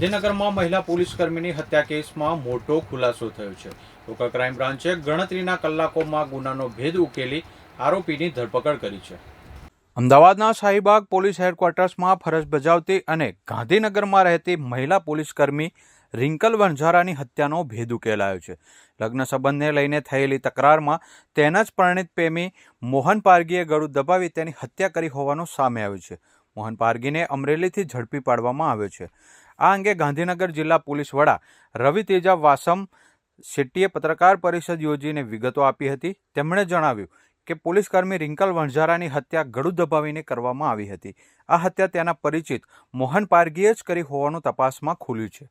ગાંધીનગરમાં મહિલા પોલીસ કર્મીની હત્યા કેસમાં મોટો ખુલાસો થયો છે. લોકલ ક્રાઇમ બ્રાન્ચે ગણતરીના કલાકોમાં ગુનાનો ભેદ ઉકેલી આરોપીની ધરપકડ કરી છે. અમદાવાદના શાહીબાગ પોલીસ હેડક્વાર્ટર્સમાં ફરજ બજાવતી અને ગાંધીનગરમાં રહેતી મહિલા પોલીસ કર્મી રિંકલ વણઝારાની હત્યાનો ભેદ ઉકેલાયો છે. લગ્ન સંબંધને લઈને થયેલી તકરારમાં તેના જ પરિણીત પ્રેમી મોહન પારગીએ ગળું દબાવી તેની હત્યા કરી હોવાનું સામે આવ્યું છે. મોહન પારગીને અમરેલીથી ઝડપી પાડવામાં આવ્યો છે. આ અંગે ગાંધીનગર જિલ્લા પોલીસ વડા રવિ તેજા વાસમ શેટ્ટીએ પત્રકાર પરિષદ યોજીને વિગતો આપી હતી. તેમણે જણાવ્યું કે પોલીસકર્મી રિંકલ વણઝારાની હત્યા ગળું દબાવીને કરવામાં આવી હતી. આ હત્યા તેના પરિચિત મોહન પારગીએ જ કરી હોવાનું તપાસમાં ખુલ્યું છે.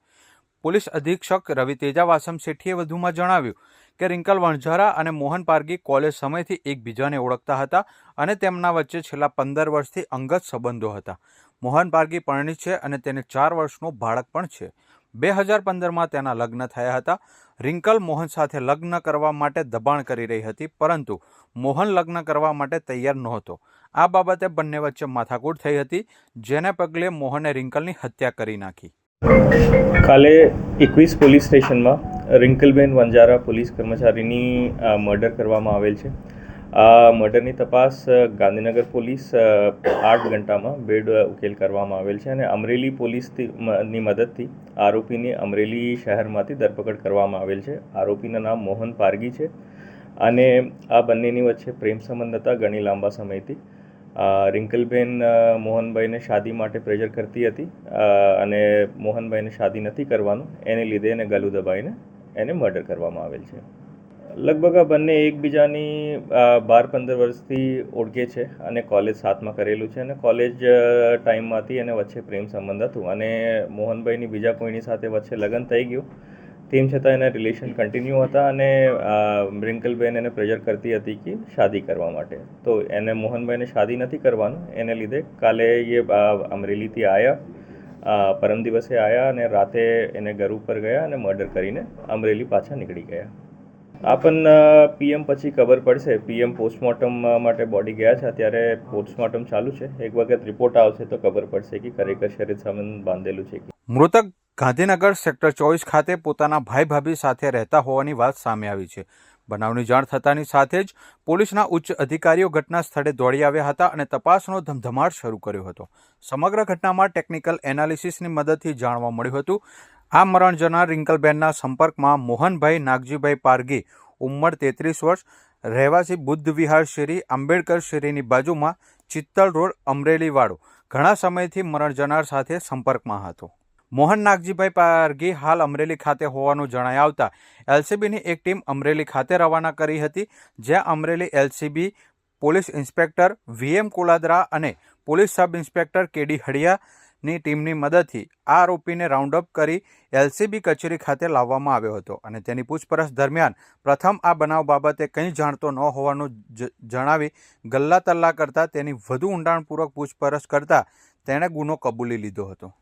પોલીસ અધિક્ષક રવિ તેજા વાસમ શેઠીએ વધુમાં જણાવ્યું કે રિંકલ વણઝારા અને મોહન પારગી કોલેજ સમયથી એકબીજાને ઓળખતા હતા અને તેમના વચ્ચે છેલ્લા પંદર વર્ષથી અંગત સંબંધો હતા. મોહન પારગી પરણી છે અને તેને ચાર વર્ષનું બાળક પણ છે. બે હજાર પંદરમાં તેના લગ્ન થયા હતા. રિંકલ મોહન સાથે લગ્ન કરવા માટે દબાણ કરી રહી હતી, પરંતુ મોહન લગ્ન કરવા માટે તૈયાર નહોતો. આ બાબતે બંને વચ્ચે માથાકૂટ થઈ હતી, જેને પગલે મોહને રિંકલની હત્યા કરી નાખી. કાલે એકવીસ પોલીસ સ્ટેશનમાં રિંકલબેન વંજારા પોલીસ કર્મચારીની મર્ડર કરવામાં આવેલ છે. આ મર્ડરની તપાસ ગાંધીનગર પોલીસ આઠ ઘંટામાં બેડ ઉકેલ કરવામાં આવેલ છે અને અમરેલી પોલીસથી, મ- ની મદદથી આરોપીની અમરેલી શહેરમાંથી ધરપકડ કરવામાં આવેલ છે. આરોપીનું નામ મોહન પારગી છે અને આ બંનેની વચ્ચે પ્રેમ સંબંધ હતા ઘણી લાંબા સમયથી. રિંકલબેન મોહનભાઈને શાદી માટે પ્રેશર કરતી હતી. અને મોહનભાઈને શાદી નથી કરવાનું. એને લીધે એને ગલું દબાઈને એને મર્ડર કરવામાં આવેલ છે. લગભગ આ બંને એકબીજાની બાર પંદર વર્ષથી ઓળખે છે અને કોલેજ સાથમાં કરેલું છે અને કોલેજ ટાઈમમાંથી એને વચ્ચે પ્રેમ સંબંધ હતું. અને મોહનભાઈની બીજા કોઈની સાથે વચ્ચે લગ્ન થઈ ગયું. તેમ છતાં એના રિલેશન કન્ટિન્યુ હતા અને રિંકલબેન એને પ્રેઝર કરતી હતી કે શાદી કરવા માટે. તો એને મોહનભાઈને શાદી નથી કરવાનું. એને લીધે કાલે એ અમરેલીથી આવ્યા પરમ દિવસે આવ્યા અને રાતે એને ઘર ઉપર ગયા અને મર્ડર કરીને અમરેલી પાછા નીકળી ગયા. આપણ પીએમ પછી ખબર પડશે. પીએમ પોસ્ટમોર્ટમ માટે બોડી ગયા છે. અત્યારે પોસ્ટમોર્ટમ ચાલુ છે. એક વખત રિપોર્ટ આવશે તો ખબર પડશે કે ખરેખર શરીર સંબંધ બાંધેલું છે મૃતક ગાંધીનગર સેક્ટર ચોવીસ ખાતે પોતાના ભાઈ ભાભી સાથે રહેતા હોવાની વાત સામે આવી છે. બનાવની જાણ થતાની સાથે જ પોલીસના ઉચ્ચ અધિકારીઓ ઘટના સ્થળે દોડી આવ્યા હતા અને તપાસનો ધમધમાટ શરૂ કર્યો હતો. સમગ્ર ઘટનામાં ટેકનિકલ એનાલિસિસની મદદથી જાણવા મળ્યું હતું. આ મરણ જનાર રિંકલબેનના સંપર્કમાં મોહનભાઈ નાગજીભાઈ પારગી ઉંમર તેત્રીસ વર્ષ, રહેવાસી બુદ્ધ વિહાર શેરી, આંબેડકર શેરીની બાજુમાં ચિત્તલ રોડ, અમરેલીવાળો. ઘણા સમયથી મરણ જનાર સાથે સંપર્કમાં હતો. મોહન નાગજીભાઈ પારગી હાલ અમરેલી ખાતે હોવાનું જણાઈ આવતા એલસીબીની એક ટીમ અમરેલી ખાતે રવાના કરી હતી, જ્યાં Amreli LCB police inspector VM Koladara અને પોલીસ સબ ઇન્સ્પેક્ટર કેડી હડિયાની ટીમની મદદથી આ આરોપીને રાઉન્ડ અપ કરી એલસીબી કચેરી ખાતે લાવવામાં આવ્યો હતો અને તેની પૂછપરછ દરમિયાન પ્રથમ આ બનાવ બાબતે કંઈ જાણતો ન હોવાનું જણાવી ગલ્લા તલ્લા કરતાં તેની વધુ ઊંડાણપૂર્વક પૂછપરછ કરતાં તેણે ગુનો કબૂલી લીધો હતો.